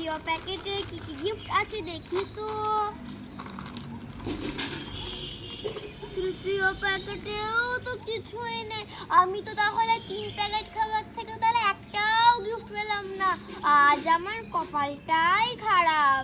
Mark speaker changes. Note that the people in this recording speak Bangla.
Speaker 1: তৃতীয় প্যাকেটে কি কি গিফট আছে দেখি তো তৃতীয় প্যাকেটেও তো কিছুই নেই। আমি তো তাহলে তিন প্যাকেট খাবার থেকে তাহলে একটাও গিফট পেলাম না। আজ আমার কপালটাই খারাপ।